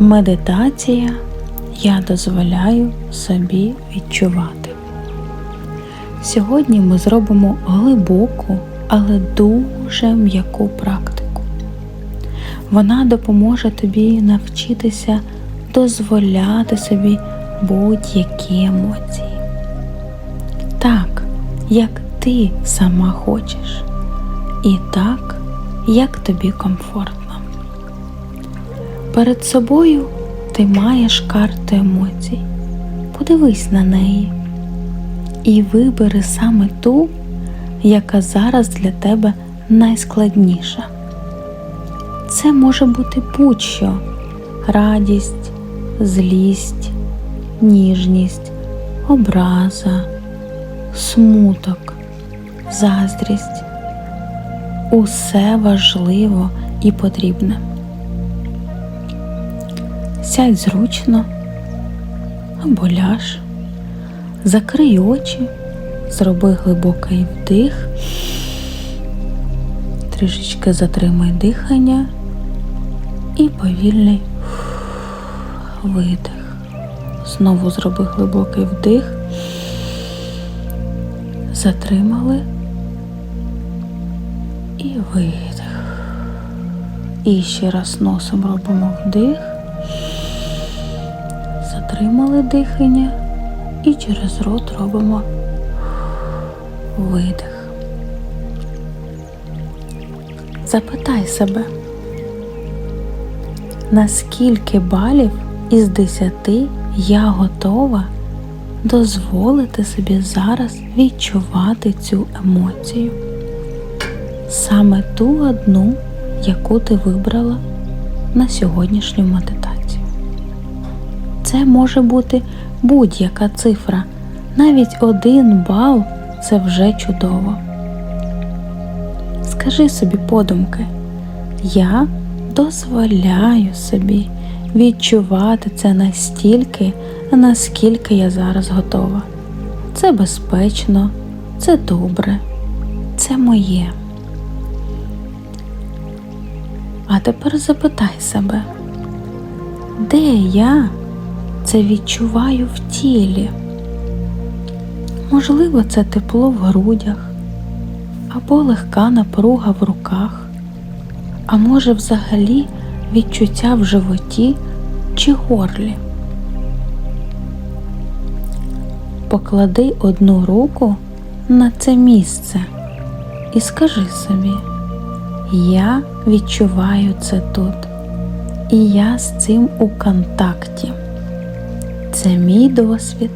Медитація я дозволяю собі відчувати. Сьогодні ми зробимо глибоку, але дуже м'яку практику. Вона допоможе тобі навчитися дозволяти собі будь-які емоції. Так, як ти сама хочеш, і так, як тобі комфортно. Перед собою ти маєш карту емоцій. Подивись на неї і вибери саме ту, яка зараз для тебе найскладніша. Це може бути будь-що радість, злість, ніжність, образа, смуток, заздрість. Усе важливо і потрібне. Сядь зручно або ляж, закрий очі, зроби глибокий вдих, трішечки затримай дихання і повільний видих. Знову зроби глибокий вдих, затримали. І видих. І ще раз носом робимо вдих затримали дихання і через рот робимо видих. Запитай себе, наскільки балів із десяти я готова дозволити собі зараз відчувати цю емоцію, саме ту одну, яку ти вибрала на сьогоднішню медитацію. Це може бути будь-яка цифра. Навіть один бал це вже чудово. Скажи собі подумки, я дозволяю собі відчувати це настільки, наскільки я зараз готова. Це безпечно, це добре, це моє. А тепер запитай себе, де я це відчуваю в тілі. Можливо, це тепло в грудях або легка напруга в руках, а може взагалі відчуття в животі чи горлі. Поклади одну руку на це місце і скажи собі, я відчуваю це тут, і я з цим у контакті. Це мій досвід,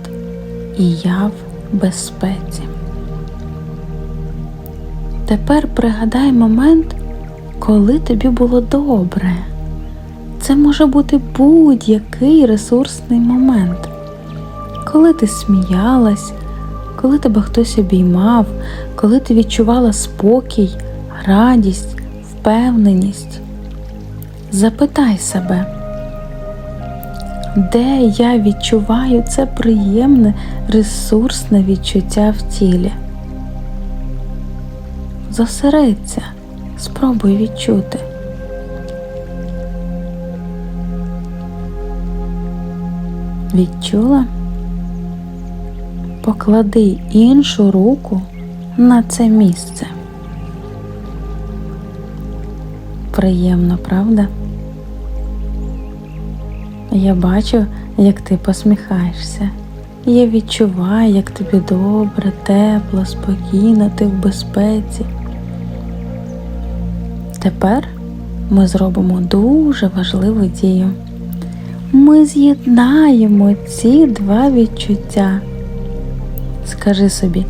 і я в безпеці. Тепер пригадай момент, коли тобі було добре. Це може бути будь-який ресурсний момент, коли ти сміялась, коли тебе хтось обіймав, коли ти відчувала спокій, радість, впевненість. Запитай себе де я відчуваю це приємне ресурсне відчуття в тілі. Зосередься, спробуй відчути. Відчула? Поклади іншу руку на це місце. Приємно, правда? Я бачу, як ти посміхаєшся. Я відчуваю, як тобі добре, тепло, спокійно, ти в безпеці. Тепер ми зробимо дуже важливу дію. Ми з'єднаємо ці два відчуття. Скажи собі,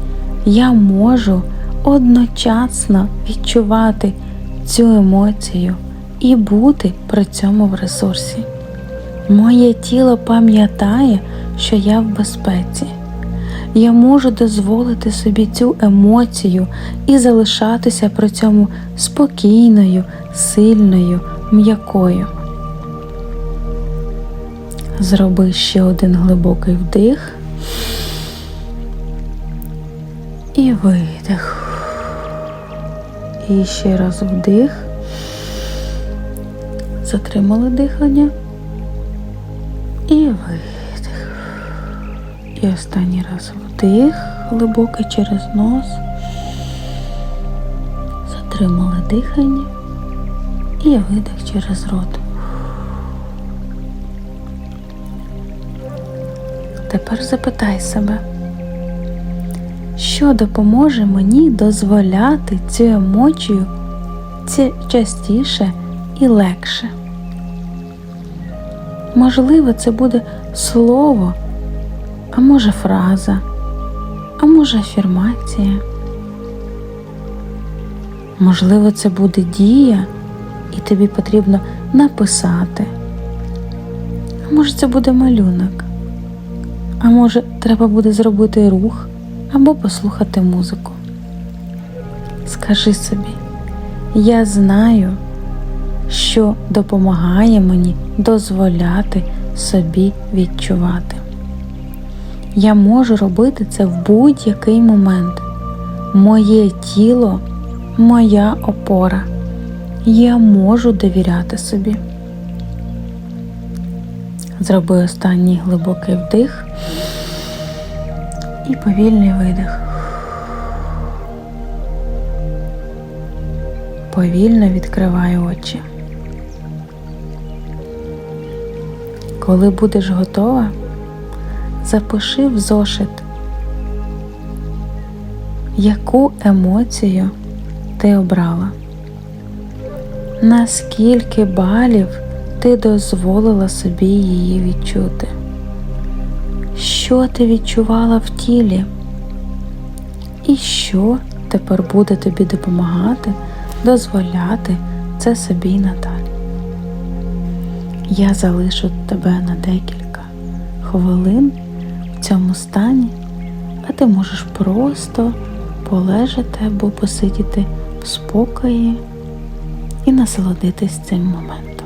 я можу одночасно відчувати цю емоцію і бути при цьому в ресурсі. Моє тіло пам'ятає, що я в безпеці. Я можу дозволити собі цю емоцію і залишатися при цьому спокійною, сильною, м'якою. Зроби ще один глибокий вдих і видих. І ще раз вдих. Затримали дихання останній раз вдих глибокий через нос. Затримали дихання і видих через рот. Тепер запитай себе, що допоможе мені дозволяти цю емоцію частіше і легше. Можливо, це буде слово, а може фраза, а може афірмація. Можливо, це буде дія, і тобі потрібно написати. А може, це буде малюнок. А може, треба буде зробити рух або послухати музику. Скажи собі, я знаю, що допомагає мені дозволяти собі відчувати. Я можу робити це в будь-який момент. Моє тіло моя опора. Я можу довіряти собі. Зроби останній глибокий вдих і повільний видих. Повільно відкривай очі. Коли будеш готова, запиши в зошит, яку емоцію ти обрала, наскільки балів ти дозволила собі її відчути, що ти відчувала в тілі, і що тепер буде тобі допомагати дозволяти це собі й надалі. Я залишу тебе на декілька хвилин в цьому стані, а ти можеш просто полежати або посидіти в спокої і насолодитись цим моментом.